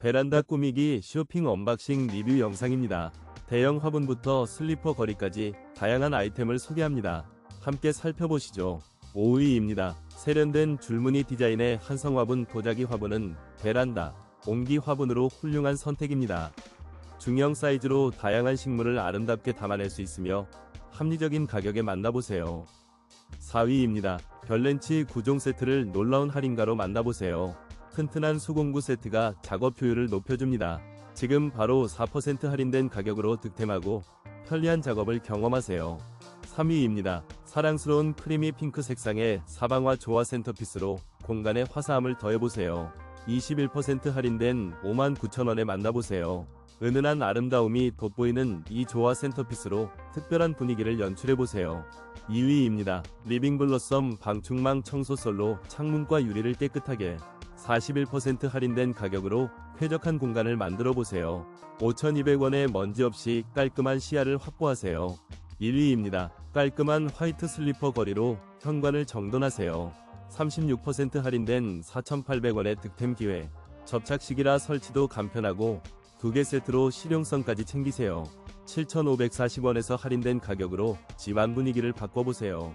베란다 꾸미기 쇼핑 언박싱 리뷰 영상입니다. 대형 화분부터 슬리퍼 거리까지 다양한 아이템을 소개합니다. 함께 살펴보시죠. 5위입니다. 세련된 줄무늬 디자인의 한성 화분 도자기 화분은 베란다, 옹기 화분으로 훌륭한 선택입니다. 중형 사이즈로 다양한 식물을 아름답게 담아낼 수 있으며 합리적인 가격에 만나보세요. 4위입니다. 별렌치 9종 세트를 놀라운 할인가로 만나보세요. 튼튼한 수공구 세트가 작업 효율을 높여줍니다. 지금 바로 4% 할인된 가격으로 득템하고 편리한 작업을 경험하세요. 3위입니다. 사랑스러운 크리미 핑크 색상의 사방화 조화 센터피스로 공간에 화사함을 더해보세요. 21% 할인된 59,000원에 만나보세요. 은은한 아름다움이 돋보이는 이 조화 센터피스로 특별한 분위기를 연출해보세요. 2위입니다. 리빙블러썸 방충망 청소솔로 창문과 유리를 깨끗하게 41% 할인된 가격으로 쾌적한 공간을 만들어 보세요. 5,200원에 먼지 없이 깔끔한 시야를 확보하세요. 1위입니다. 깔끔한 화이트 슬리퍼 거리로 현관을 정돈하세요. 36% 할인된 4,800원의 득템 기회. 접착식이라 설치도 간편하고 두 개 세트로 실용성까지 챙기세요. 7,540원에서 할인된 가격으로 집안 분위기를 바꿔보세요.